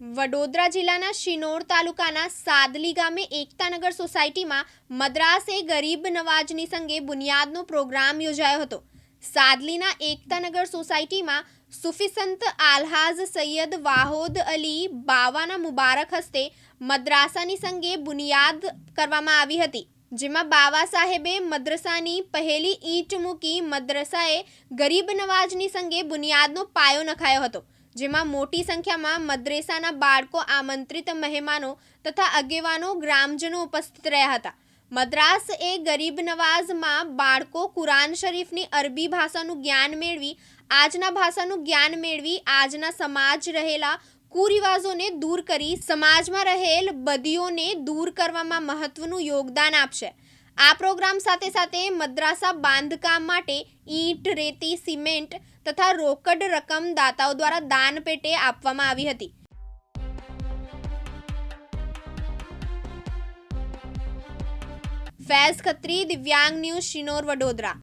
વડોદરા જિલ્લાના શિનોર તાલુકાના સાદલી ગામે એકતાનગર સોસાયટીમાં મદ્રાસે ગરીબ નવાજની સંગે બુનિયાદનો પ્રોગ્રામ યોજાયો હતો. સાદલીના એકતાનગર સોસાયટીમાં સુફીસંત આલહાઝ સૈયદ વાહોદ અલી બાવાના મુબારક હસ્તે મદ્રાસાની સંગે બુનિયાદ કરવામાં આવી હતી, જેમાં બાવા સાહેબે મદ્રસાની પહેલી ઈંટ મૂકી મદ્રસાએ ગરીબ નવાજની સંગે બુનિયાદનો પાયો નખાયો હતો. જેમાં મોટી સંખ્યામાં મદ્રેસાના બાળકો, આમંત્રિત મહેમાનો તથા આગેવાનો, ગ્રામજનો ઉપસ્થિત રહ્યા હતા. મદ્રાસ એ ગરીબ નવાઝમાં બાળકો કુરાન શરીફની અરબી ભાષાનું જ્ઞાન મેળવી, આજના ભાષાનું જ્ઞાન મેળવી, આજના સમાજ રહેલા કુરિવાજોને દૂર કરી, સમાજમાં રહેલ બદીઓને દૂર કરવામાં મહત્વનું યોગદાન આપશે. આ પ્રોગ્રામ સાથે સાથે મદ્રાસા બાંધકામ માટે ઈંટ, રેતી, સિમેન્ટ તથા રોકડ રકમ દાતાઓ દ્વારા દાન પેટે આપવામાં આવી હતી. ફૈઝ ખત્રી દિવ્યાંગ ન્યૂઝ શિનોર વડોદરા.